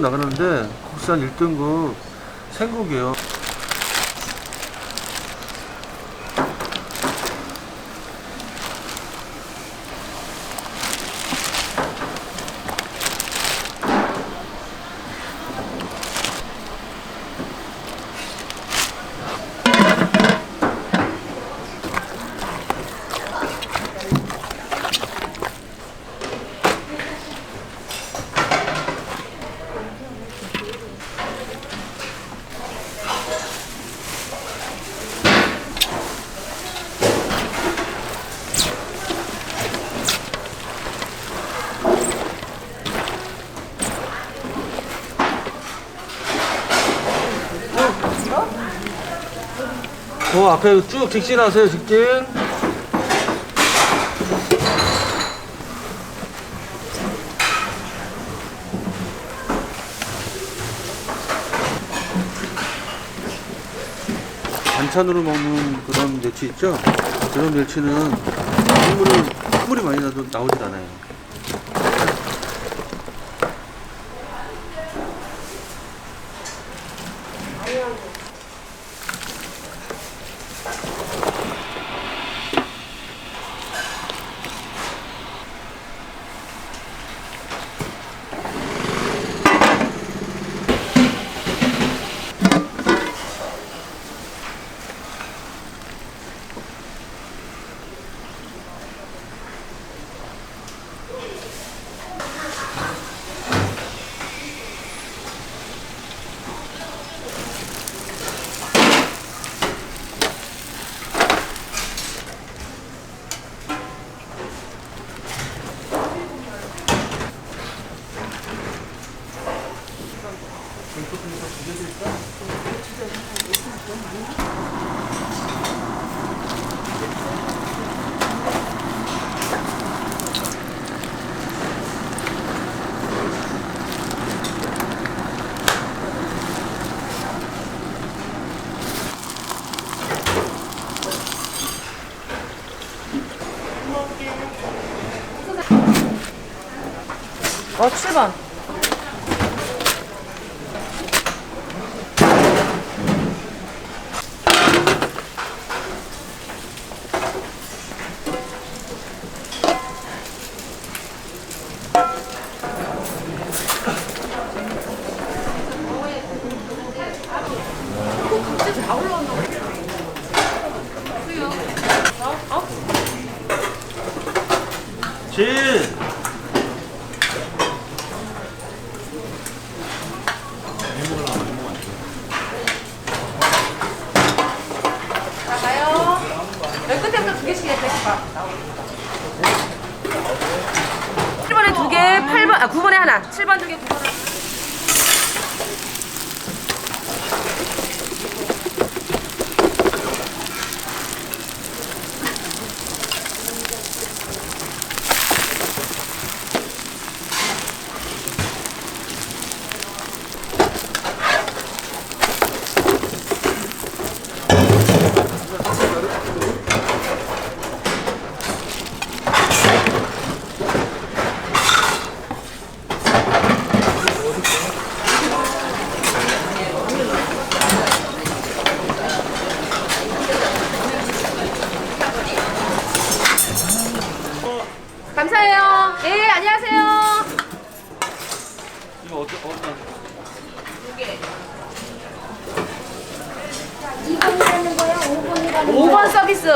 나가는데 국산 1등급 생고기예요. 앞에 쭉 직진하세요 직진. 반찬으로 먹는 그런 멸치 있죠? 그런 멸치는 국물을 국물이 많이 나도 나오질 않아요. 어, 7번. 진! 자, 가요. 여기 끝에부터 두 개씩 해서 봐. 7번에 두 개, 8번, 아, 9번에 하나. 7번 두 개, 9번 하나. 감사해요. 네, 안녕하세요. 이거 어떤 어떤 2번이라는 거야? 5번이라는 5번 서비스.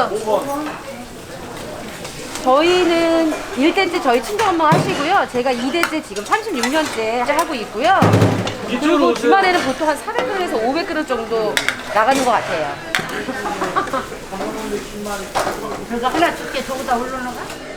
저희는 1대째 저희 친정 엄마 하시고요. 제가 2대째 지금 36년째 하고 있고요. 이쪽으로 그리고 오세요. 주말에는 보통 한 400그릇에서 500그릇 정도 나가는 것 같아요. 저거 하나 줄게 저거다 올라나가? 이거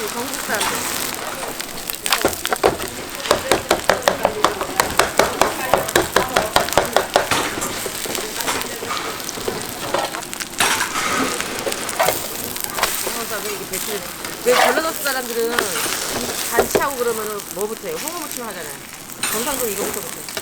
응, 전국 사람들. 왜 전라도스 사람들은 잔치하고 그러면 뭐부터 해요? 홍어무침 하잖아요. 정상적으로 이거부터 부터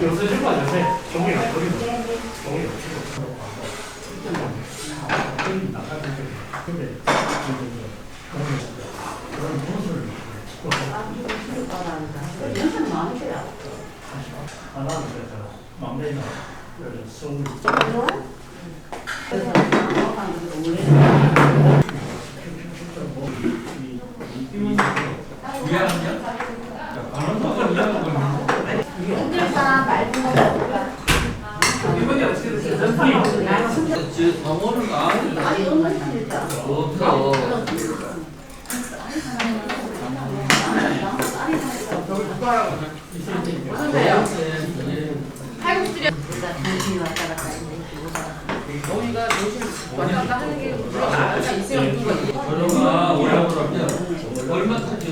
연습 실고 왔는데 정이 안 걸리고 정이 안 걸리고 근데 그런 무엇을 연습 많이 해요 안 하면 되잖아 막내나 서울 선배요. 팔국수리 당신이 왔다 갔다 너희가 하는 게 물론 알아서 있으면 되겠고, 그러면 얼마까지